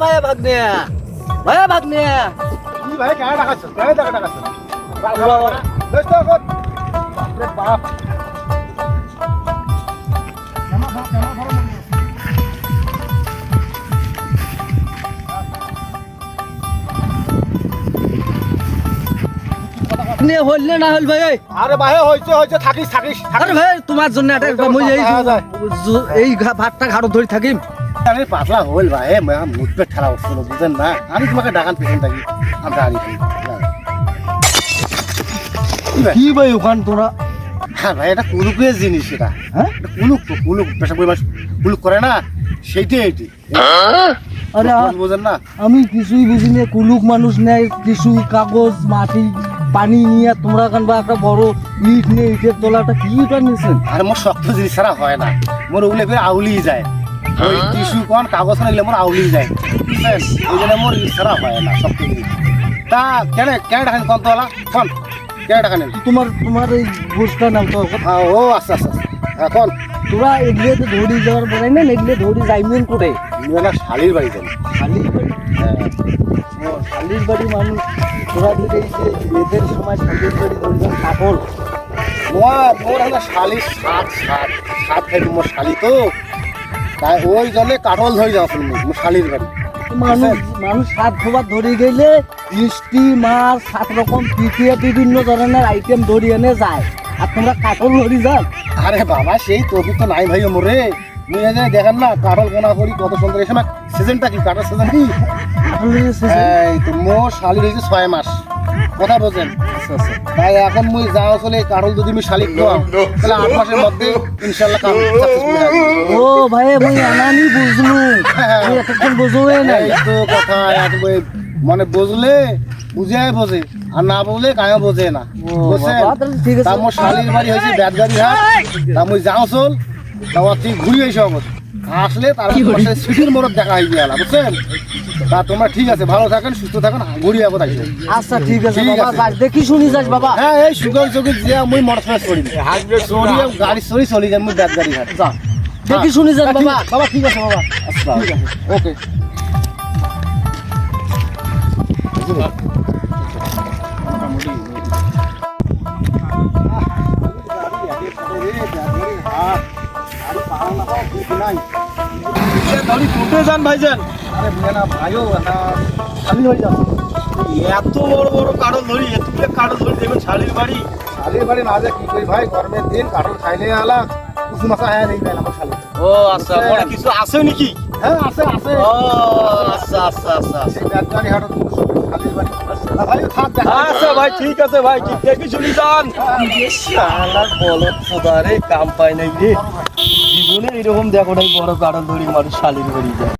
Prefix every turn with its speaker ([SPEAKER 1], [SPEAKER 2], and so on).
[SPEAKER 1] ভাইয়া ভাগ্নে। ভাইয়া ভাগ্নে।
[SPEAKER 2] কি ভাই কেন কেন টাকা বাপ।
[SPEAKER 1] না হইল ভাই।
[SPEAKER 2] আরে ভাই হয়েছে হয়েছে থাকিস থাকিস
[SPEAKER 1] আরে ভাই তোমার জন্য মই এই ভাতটা ঘাড়ত ধরে থাকিম।
[SPEAKER 2] আমি পাতলা হল ভাই মুখবে ঠেলা হচ্ছিল বুঝেন না। আমি তোমাকে ডাকান পেছন থাকি আমরা আনি
[SPEAKER 1] কি ভাই ওখান তোরা?
[SPEAKER 2] হ্যাঁ ভাই এটা কুলুকের জিনিস এটা।
[SPEAKER 1] হ্যাঁ?
[SPEAKER 2] কুলুক তো কুলুক পেশা পরিমাণ কুলুক করে না সেইটাই এটি।
[SPEAKER 1] আরে
[SPEAKER 2] বুঝেন না?
[SPEAKER 1] আমি কিছুই বুঝি না কুলুক মানুষ নেয় কিছু কাগজ মাটি পানি নিয়ে তোমরা কান বা একটা বড় ইট নিয়ে ইটের তোলাটা কি ওটা নিয়েছেন?
[SPEAKER 2] আর মোর শক্ত জিনিস ছাড়া হয় না মোর ওগুলো ফের আউলি যায়। ওই টিস্যু কোন কাগজ না মোর আউলি যায়। বুঝলেন এই জন্য মোর ছাড়া হয় না শক্ত জিনিস তা কেন কেন টাকা কত তোলা কোন? কেন টাকা নেন
[SPEAKER 1] তোমার তোমার এই গোষ্ঠটা নাম তো
[SPEAKER 2] হ্যাঁ ও আচ্ছা আচ্ছা হ্যাঁ কোন?
[SPEAKER 1] তোরা এগুলো তো ধরি যাওয়ার পরে না এগুলো ধরি যাইমেন করে
[SPEAKER 2] না শালির বাড়ি যান
[SPEAKER 1] শালির বাড়ি?
[SPEAKER 2] হ্যাঁ।
[SPEAKER 1] শালির বাড়ি মানুষ তোরা যদি এই যে মেয়েদের সময় শালির বাড়ি ধরবেন কাপড়
[SPEAKER 2] মোর মোর হলো শালির সাত সাত সাত খাইবি মোর শালি তো। তাই ওই জলে কাটল ধরে যাওয়া শুনব শালির বাড়ি।
[SPEAKER 1] মানুষ মানুষ সাত ধোবার ধরে গেলে মিষ্টি মাছ সাত রকম পিঠে বিভিন্ন ধরনের আইটেম ধরে এনে যায়। আর তোমরা কাপড় ধরি যাও।
[SPEAKER 2] আরে বাবা সেই তবু তো নাই ভাই মোরে মুই এই যে দেখেন না কাটল কোনা করি কত সুন্দর। এই সময় সিজনটা কি? কাটল সিজন কি? তো মোর শালি হয়েছে ছয় মাস। কথা বোঝেন।
[SPEAKER 1] আচ্ছা।
[SPEAKER 2] এখন মুই যাও আসলে কাটল যদি আমি শালিক খাওয়াম তাহলে আট মাসের মধ্যে ইনশাল্লাহ
[SPEAKER 1] ও ভাই মুই আনানি বুঝলু। তুই এতক্ষণ বুঝোই
[SPEAKER 2] তো কথা মানে বুঝলে বুঝাই বোঝে। আর না বুঝলে কায়ও বোঝে না।
[SPEAKER 1] ও
[SPEAKER 2] বুঝছেন?
[SPEAKER 1] বাবা, তাহলে
[SPEAKER 2] তা মোর শালির বাড়ি হয়েছে ব্যাটগাড়ি হাট। তা মুই যাও চল তা ওর থেকে ঘুরি এসে অবশ্য আসলে তার সিটির মোড়ত দেখা হয়ে গেল বুঝছেন? তা তোমরা ঠিক আছে ভালো থাকেন সুস্থ থাকেন ঘুরি যাব তাই
[SPEAKER 1] আচ্ছা ঠিক আছে বাবা যাস দেখি শুনি যাস বাবা।
[SPEAKER 2] হ্যাঁ এই সুগর চোখে যে মুই মোটর সাইকেল চড়ি চড়ি গাড়ি চড়ি চলি যান মুই ব্যাটগাড়ি হাট।
[SPEAKER 1] যা। দেখি শুনি যাস
[SPEAKER 2] হ্যাঁ, ঠিক-
[SPEAKER 1] বাবা।
[SPEAKER 2] বাবা ঠিক আছে বাবা। আসসালাম ওকে।
[SPEAKER 3] যান ভাইজান। এত বড় বড় কারণ ধরি এতগুলো কারণ ধরি দেবেন শালির বাড়ি।
[SPEAKER 2] শালির বাড়ি না যে কি করি ভাই গরমের দিন কাঠল খাইলে আলা কুসু মাছা হ্যাঁ নেই আমার শালি
[SPEAKER 3] ও আচ্ছা পরে কিছু আছে নাকি?
[SPEAKER 2] হ্যাঁ আছে আছে।
[SPEAKER 3] ও আচ্ছা আচ্ছা আচ্ছা
[SPEAKER 2] হাটত শালির বাড়ি। ভাই
[SPEAKER 3] আচ্ছা ভাই ঠিক আছে ভাই দেখি শুনি যান। শালার বলো খোদারে কাম পাই নাই রে। জীবনে এরকম দেখো নাই বড় কারণ ধরি মানুষ শালীন করি যায়।